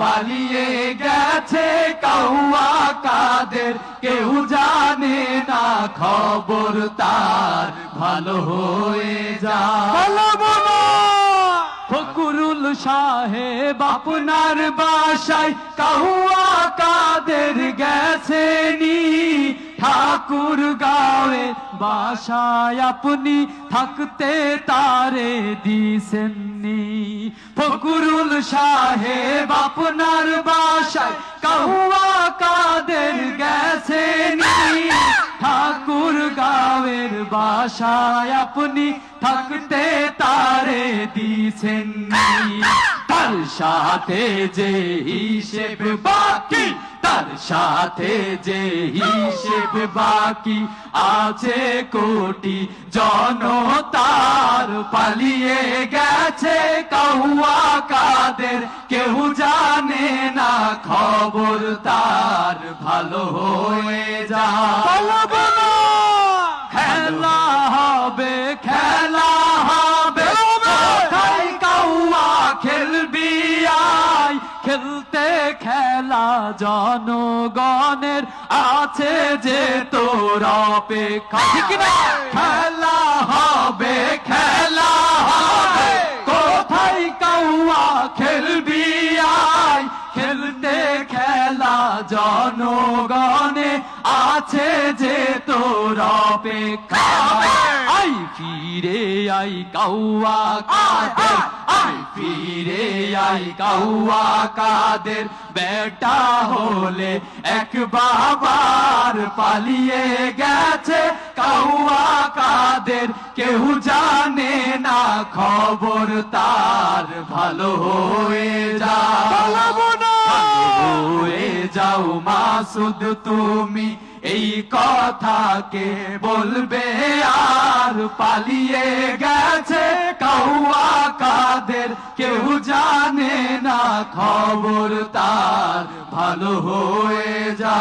পালিয়ে গেছে কৌয়া কাদের কেউ জানে না খবর তার। ভালো হয়ে যাও ফকুরুল সাহেব আপনার বাসায় কাহুয়া কাদের গেছেনি ঠাকুর গাঁয়ে বাসায় আপনি থাকতে তারে দিছেননি। ফকুরুল সাহেব আপনার বাসায় কাহুয়া কাদের গেছেনি। ঠাকুর গাঁয়ের বাসায় আপনি থাকতে তারে দিছেন তার সাথে যে হিসেব বাকি সাথে যে হিসেব বাকি আছে কোটি, জনতার পালিয়ে গেছে কৌয়া কাদের, কেউ জানে না খবর তার ভালো হয়ে যা খেলতে খেলা জনগণের আছে যে তোর অপেক্ষা। খেলা হবে খেলা হবে। কোথায় কাউয়া খেলবি আয় খেলতে খেলা জনগণে আছে যে তোর অপেক্ষা। আই ফিরে আই কাউয়া কাদের? আই ফিরে আই কাউয়া কাদের বেটা হলে এক বাবার পালিয়ে গেছে। কাউয়া কাদের কেউ জানে না খবর তার ভালো হয়ে হয়ে যাও মাসুদ তুমি এই কথাকে বলবে আর পালিয়ে গেছে। কৌয়া কাদের কেউ জানে না খবর তার ভালো হয়ে যা